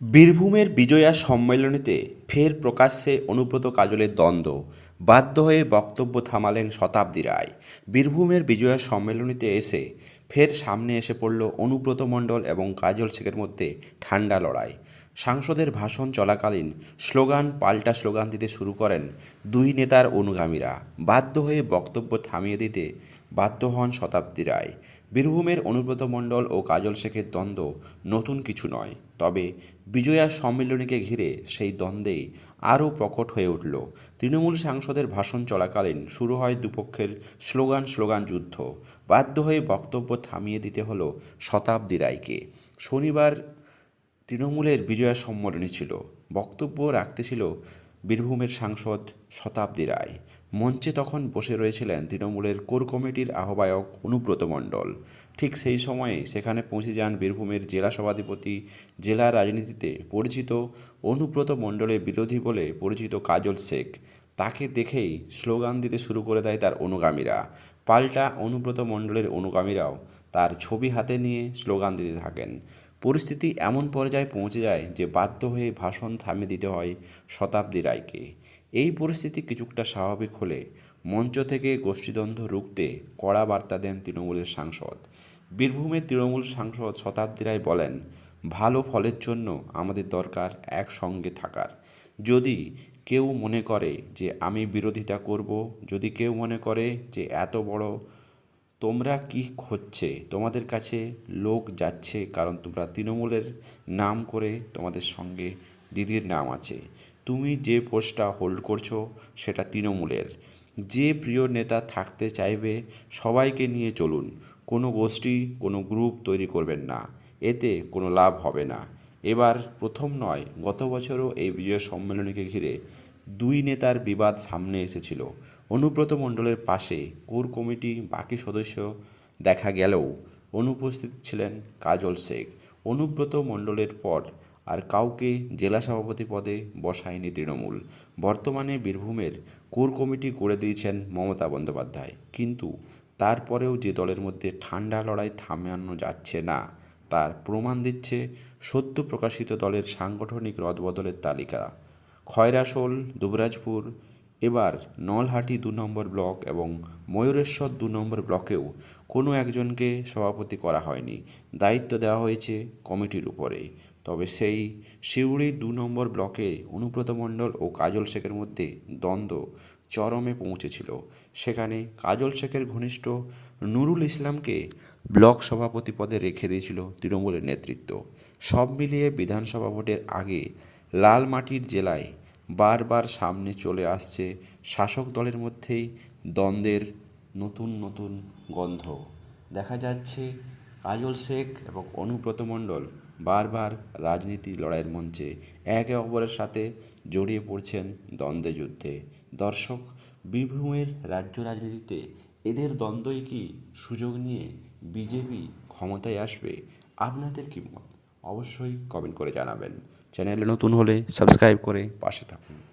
বীরভূমের বিজয়া সম্মেলনীতে ফের প্রকাশ্যে অনুব্রত কাজলের দ্বন্দ্ব। বাধ্য হয়ে বক্তব্য থামালেন শতাব্দী রায়। বীরভূমের বিজয়া সম্মেলনীতে এসে ফের সামনে এসে পড়ল অনুব্রত মণ্ডল এবং কাজল শেখের মধ্যে ঠান্ডা লড়াই। সাংসদের ভাষণ চলাকালীন স্লোগান পাল্টা স্লোগান দিতে শুরু করেন দুই নেতার অনুগামীরা। বাধ্য হয়ে বক্তব্য থামিয়ে দিতে বাধ্য হন শতাব্দী রায়। বীরভূমের অনুব্রত মণ্ডল ও কাজল শেখের দ্বন্দ্ব নতুন কিছু নয়। তবে বিজয়া সম্মেলনীকে ঘিরে সেই দ্বন্দ্বেই আরও প্রকট হয়ে উঠল। তৃণমূল সাংসদের ভাষণ চলাকালীন শুরু হয় দুপক্ষের স্লোগান স্লোগান যুদ্ধ। বাধ্য হয়ে বক্তব্য থামিয়ে দিতে হলো শতাব্দী রায়কে। শনিবার তৃণমূলের বিজয়া সম্মেলনী ছিল। বক্তব্য রাখতে ছিল বীরভূমের সাংসদ শতাব্দী রায়। মঞ্চে তখন বসে রয়েছিলেন তৃণমূলের কোর কমিটির আহ্বায়ক অনুব্রত মণ্ডল। ঠিক সেই সময়ে সেখানে পৌঁছে যান বীরভূমের জেলা সভাধিপতি, জেলা রাজনীতিতে পরিচিত অনুব্রত মণ্ডলের বিরোধী বলে পরিচিত কাজল শেখ। তাকে দেখেই স্লোগান দিতে শুরু করে দেয় তার অনুগামীরা। পাল্টা অনুব্রত মণ্ডলের অনুগামীরাও তার ছবি হাতে নিয়ে স্লোগান দিতে থাকেন। পরিস্থিতি এমন পর্যায়ে পৌঁছে যায় যে বাধ্য হয়ে ভাষণ থামিয়ে দিতে হয় শতাব্দী রায়কে। এই পরিস্থিতি কিছুটা স্বাভাবিক হলে মঞ্চ থেকে গোষ্ঠীদ্বন্দ্ব রুখতে কড়া বার্তা দেন তৃণমূলের সাংসদ। বীরভূমের তৃণমূল সাংসদ শতাব্দী রায় বলেন, ভালো ফলের জন্য আমাদের দরকার একসঙ্গে থাকার। যদি কেউ মনে করে যে আমি বিরোধিতা করব, যদি কেউ মনে করে যে এত বড় তোমরা কি হচ্ছে, তোমাদের কাছে লোক যাচ্ছে কারণ তোমরা তৃণমূলের নাম করে তোমাদের সঙ্গে দিদির নাম আছে। তুমি যে পোস্টটা হোল্ড করছ সেটা তৃণমূলের। যে প্রিয় নেতা থাকতে চাইবে সবাইকে নিয়ে চলুন, কোনো গোষ্ঠী, কোনো গ্রুপ তৈরি করবেন না, এতে কোনো লাভ হবে না। এবার প্রথম নয়, গত বছরও এই বিজয় সম্মেলনীকে ঘিরে দুই নেতার বিবাদ সামনে এসেছিল। অনুব্রত মণ্ডলের পাশে কোর কমিটি বাকি সদস্য দেখা গেলেও অনুপস্থিত ছিলেন কাজল শেখ। অনুব্রত মণ্ডলের পর আর কাউকে জেলা সভাপতি পদে বসায়নি তৃণমূল। বর্তমানে বীরভূমের কোর কমিটি করে দিয়েছেন মমতা বন্দ্যোপাধ্যায়। কিন্তু তারপরেও যে দলের মধ্যে ঠান্ডা লড়াই থামানো যাচ্ছে না, তার প্রমাণ দিচ্ছে সদ্য প্রকাশিত দলের সাংগঠনিক রদবদলের তালিকা। খয়রাসোল দুবরাজপুর, এবার নলহাটি দু নম্বর ব্লক এবং ময়ূরেশ্বর দু নম্বর ব্লকেও কোনো একজনকে সভাপতি করা হয়নি। দায়িত্ব দেওয়া হয়েছে কমিটির উপরে তবে সেই শিউড়ি দু নম্বর ব্লকে অনুব্রত মণ্ডল ও কাজল শেখের মধ্যে দ্বন্দ্ব চরমে পৌঁছেছিল। সেখানে কাজল শেখের ঘনিষ্ঠ নুরুল ইসলামকে ব্লক সভাপতি পদে রেখে দিয়েছিল তৃণমূলের নেতৃত্ব। সব মিলিয়ে বিধানসভা ভোটের আগে লালমাটির জেলায় বারবার সামনে চলে আসছে শাসক দলের মধ্যেই দ্বন্দ্বের নতুন নতুন গন্ধ। দেখা যাচ্ছে কাজল শেখ এবং অনুব্রত মণ্ডল বারবার রাজনীতি লড়াইয়ের মঞ্চে একে অপরের সাথে জড়িয়ে পড়ছেন দ্বন্দ্বে যুদ্ধে। দর্শক, বীরভূমের রাজ্য রাজনীতিতে এদের দ্বন্দ্বই কি সুযোগ নিয়ে বিজেপি ক্ষমতায় আসবে? আপনাদের কি মত? অবশ্যই কমেন্ট করে জানাবেন। চ্যানেলে নতুন হলে সাবস্ক্রাইব করে পাশে থাকুন।